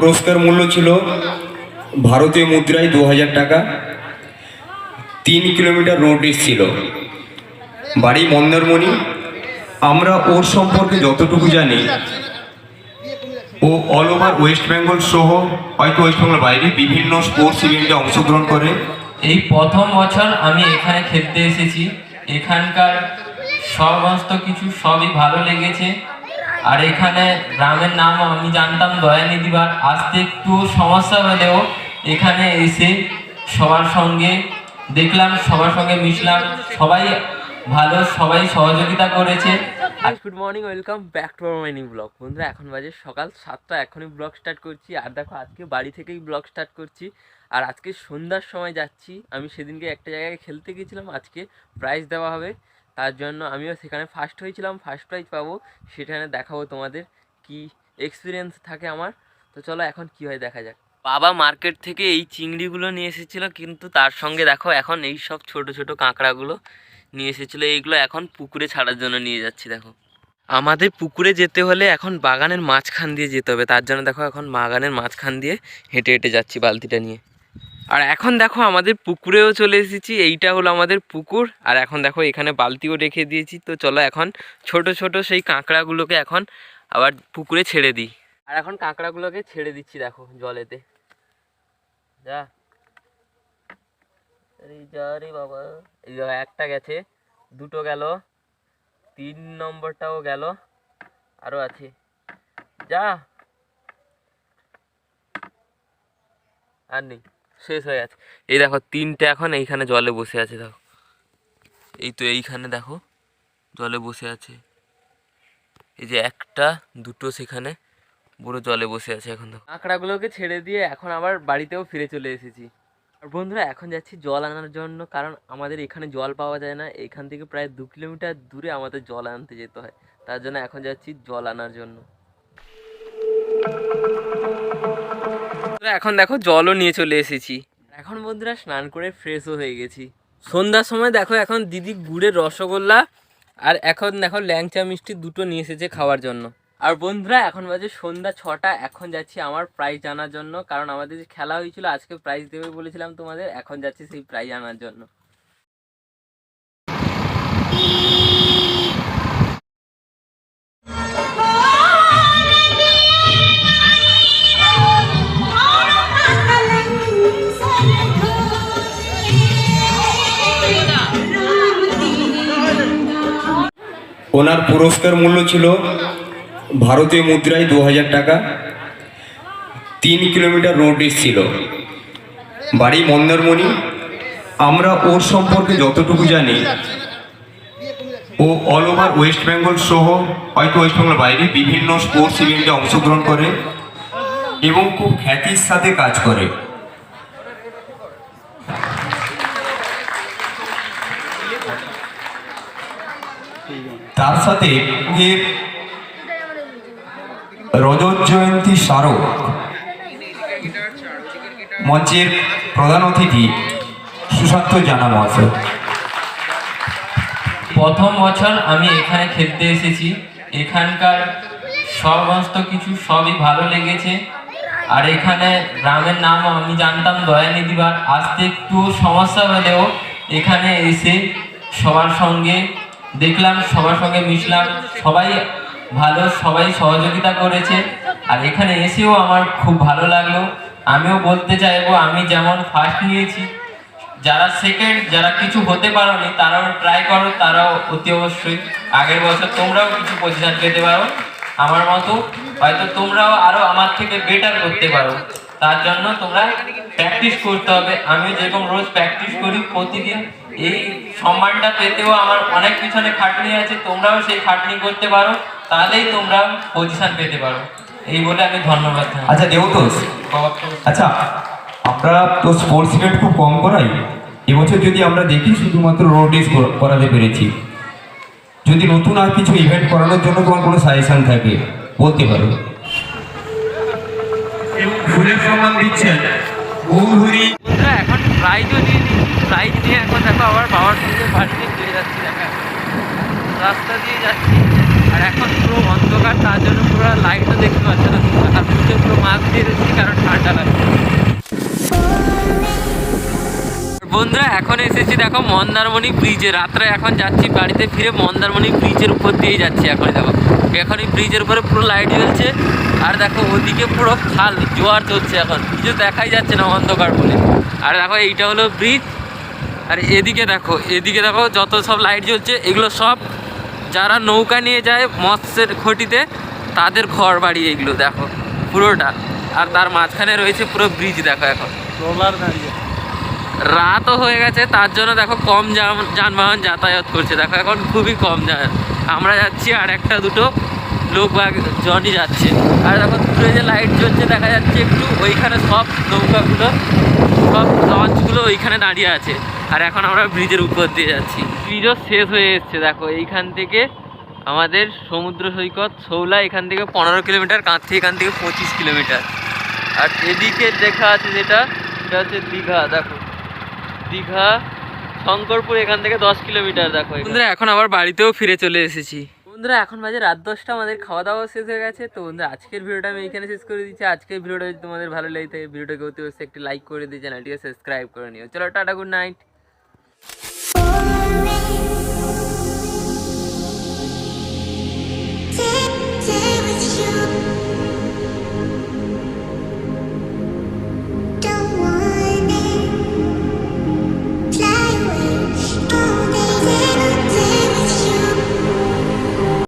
পুরস্কার মূল্য ছিল ভারতীয় মুদ্রায় দু হাজার টাকা। তিন কিলোমিটার রোড ছিল। বাড়ি মন্দারমণি। আমরা ওর সম্পর্কে যতটুকু জানি, ও অল ওভার ওয়েস্ট বেঙ্গল সহ হয়তো ওয়েস্ট বেঙ্গল বাইরে বিভিন্ন স্পোর্টস ইভেন্টে অংশগ্রহণ করে। এই প্রথম বছর আমি এখানে খেলতে এসেছি। এখানকার সমস্ত কিছু সবই ভালো লেগেছে। আর এখানে গ্রামের নাম আমি জানতাম, দয়ানিধিবার। আসতে একটু সমস্যা হলেও এখানে এসে সবার সঙ্গে দেখলাম, সবার সঙ্গে মিশলাম। সবাই ভালো, সবাই সহযোগিতা করেছে। Good morning welcome back to আমার মাইনিং ব্লগ বন্ধুরা, এখন বাজে সকাল সাতটা, এখনই ব্লগ স্টার্ট করছি। আর দেখো, আজকে বাড়ি থেকেই ব্লগ স্টার্ট করছি। আর আজকে সন্ধ্যার সময় যাচ্ছি। আমি সেদিনকে একটা জায়গায় খেলতে গেছিলাম, আজকে প্রাইজ দেওয়া হবে। তার জন্য আমিও সেখানে ফার্স্ট হয়েছিলাম ফার্স্ট প্রাইজ পাবো, সেখানে দেখাবো তোমাদের কি এক্সপিরিয়েন্স থাকে আমার। তো চলো এখন কি হয় দেখা যাক। বাবা মার্কেট থেকে এই চিংড়িগুলো নিয়ে এসেছিল, কিন্তু তার সঙ্গে দেখো এখন এই সব ছোট ছোট কাঁকড়াগুলো নিয়ে এসেছিল, এইগুলো এখন পুকুরে ছাড়ার জন্য নিয়ে যাচ্ছি, দেখো। আমাদের পুকুরে যেতে হলে এখন বাগানের মাঝখান দিয়ে যেতে হবে, তার জন্য দেখো এখন বাগানের মাঝখান দিয়ে হেঁটে হেঁটে যাচ্ছি বালতিটা নিয়ে। আর এখন দেখো আমাদের পুকুরেও চলে এসেছি, এইটা হলো আমাদের পুকুর। আর এখন দেখো এখানে বালতিও রেখে দিয়েছি, তো চলো এখন ছোট ছোট সেই কাঁকড়াগুলোকে এখন আবার পুকুরে ছেড়ে দিই। আর এখন কাঁকড়াগুলোকে ছেড়ে দিচ্ছি দেখো জলেতে। যা। রে বাবা। এই একটা গেছে, দুটো গেল, তিন নম্বরটাও গেল আরও আছে। যা। আর নেই। শেষ হয়ে গেছে। এই দেখো, তিনটে এখন এইখানে জলে বসে আছে, দেখো। এই তো এইখানে দেখো, জলে বসে আছে। এই যে একটা, দুটো সেখানে পুরো জলে বসে আছে এখন, দেখো। কাঁকড়াগুলোকে ছেড়ে দিয়ে এখন আবার বাড়িতেও ফিরে চলে এসেছি। আর বন্ধুরা, এখন যাচ্ছি জল আনার জন্য, কারণ আমাদের এখানে জল পাওয়া যায় না। এখান থেকে প্রায় দু কিলোমিটার দূরে আমাদের জল আনতে যেতে হয়। তার জন্য এখন যাচ্ছি জল আনার জন্য। এখন দেখো জলও নিয়ে চলে এসেছি। এখন বন্ধুরা স্নান করে ফ্রেশও হয়ে গেছি। সন্ধ্যার সময় দেখো এখন দিদি গুড়ের রসগোল্লা আর এখন দেখো ল্যাংচা মিষ্টি দুটো নিয়ে এসেছে খাওয়ার জন্য। আর বন্ধুরা, এখন বাজে সন্ধ্যা ছটা, এখন যাচ্ছি আমার প্রাইজ জানার জন্য। কারণ আমাদের যে খেলা হয়েছিল, আজকে প্রাইজ দেবে বলেছিলাম তোমাদের, এখন যাচ্ছি সেই প্রাইজ আনার জন্য। ওনার পুরস্কার মূল্য ছিল ভারতীয় মুদ্রায় দু হাজার টাকা। তিন কিলোমিটার রোড ছিল। বাড়ি মন্দারমণি। আমরা ওর সম্পর্কে যতটুকু জানি, ও অল ওভার ওয়েস্ট বেঙ্গল সহ হয়তো ওয়েস্ট বেঙ্গল বাইরে বিভিন্ন স্পোর্টস ইভেন্টে অংশগ্রহণ করে এবং খুব খ্যাতির সাথে কাজ করে। তার সাথে রজত জয়ন্তী স্মারক মঞ্চের প্রধান অতিথি সুশান্ত জানা মহাশয় প্রথম বছর আমি এখানে খেলতে এসেছি। এখানকার সমস্ত কিছু সবই ভালো লেগেছে। আর এখানে গ্রামের নাম আমি জানতাম দয়ানিধিবার আসতে একটু সমস্যা হলেও এখানে এসে সবার সঙ্গে দেখলাম, সবার সঙ্গে মিশলাম, সবাই ভালো, সবাই সহযোগিতা করেছে। আর এখানে এসেও আমার খুব ভালো লাগল। আমিও বলতে চাইব, আমি যেমন ফার্স্ট নিয়েছি, যারা সেকেন্ড যারা কিছু হতে পারোনি, তারাও ট্রাই করো, তারাও অতি অবশ্যই। আগের বছর তোমরাও কিছু পজিশন পেতে পারো। আমার মতো, হয়তো তোমরাও আরও আমার থেকে বেটার করতে পারো। তার জন্য তোমরা প্র্যাকটিস করতে হবে। আমি যেরকম রোজ প্র্যাকটিস করি প্রতিদিন, এই সম্মানটা পেতেও আমার অনেক পিছনে খাটনি আছে, তোমরাও সেই খাটনি করতে পারো, তাহলেই তোমরা পজিশন পেতে পারো। এই বলে আমি ধন্যবাদ। আচ্ছা দেবতোষ আচ্ছা আমরা তো স্পোর্টস ইভেন্ট খুব কম করাই। এবছর যদি আমরা দেখি শুধুমাত্র রোড রেস করাতে পেরেছি। যদি নতুন আর কিছু ইভেন্ট করানোর জন্য তোমার কোনো সাজেশন থাকে, বলতে পারো। ফুলের সম্মান দিচ্ছেন। এখন প্রাইজও দিয়ে দিচ্ছি। প্রাইজ দিয়ে এখন দেখো আবার বাবার সঙ্গে বাড়িতে ফিরে যাচ্ছি, দেখো। রাস্তা দিয়ে যাচ্ছি। আর এখন পুরো অন্ধকার, তার জন্য পুরো লাইটও দেখতে পাচ্ছে না। আর মুখে পুরো মাস্ক দিয়ে রেখেছি কারণ ঠান্ডা লাগছে। বন্ধুরা, এখন এসেছি দেখো মন্দারমণি ব্রিজে রাত্রে এখন যাচ্ছি বাড়িতে ফিরে মন্দারমণি ব্রিজের উপর দিয়ে যাচ্ছি এখন দেখো। এখন এই ব্রিজের উপরে পুরো লাইট জ্বলছে। আর দেখো ওদিকে পুরো খাল জোয়ার চলছে এখন। কিছু দেখাই যাচ্ছে না অন্ধকার বলে। আর দেখো এইটা হলো ব্রিজ আর এদিকে দেখো এদিকে দেখো যত সব লাইট জ্বলছে এগুলো সব যারা নৌকা নিয়ে যায় মৎস্যের খটিতে তাদের ঘর বাড়ি এগুলো দেখো পুরোটা। আর তার মাঝখানে রয়েছে পুরো ব্রিজ দেখো এখন। রাতও হয়ে গেছে তার জন্য দেখো কম যানবাহন যাতায়াত করছে। দেখো এখন খুবই কম যান আমরা যাচ্ছি আর একটা দুটো লোক বা জনই যাচ্ছে। আর দেখো দূরে যে লাইট জ্বলছে, দেখা যাচ্ছে একটু ওইখানে সব নৌকাগুলো, সব লঞ্চগুলো ওইখানে দাঁড়িয়ে আছে। আর এখন আমরা ব্রিজের উপর দিয়ে যাচ্ছি। ব্রিজও শেষ হয়ে এসছে, দেখো, এইখান থেকে আমাদের সমুদ্র সৈকত শৌলা এখান থেকে পনেরো কিলোমিটার, কাঁথি, এখান থেকে পঁচিশ কিলোমিটার। আর এদিকে দেখা আছে যেটা, সেটা হচ্ছে দীঘা, দেখো। দীঘা শঙ্করপুর এখান থেকে দশ কিলোমিটার দেখো বন্ধুরা এখন আবার বাড়িতেও ফিরে চলে এসেছি। বন্ধুরা এখন বাজে রাত দশটা আমাদের খাওয়া দাওয়া শেষ হয়ে গেছে। তো বন্ধুরা আজকের ভিডিওটা আমি এখানে শেষ করে দিচ্ছি। আজকের ভিডিওটা যদি তোমাদের ভালো লেগে থাকে ভিডিওটাকে অতি অবশ্যই একটি লাইক করে দিয়ে চ্যানেলটিকে সাবস্ক্রাইব করে নিও। চলো টাটা গুড নাইট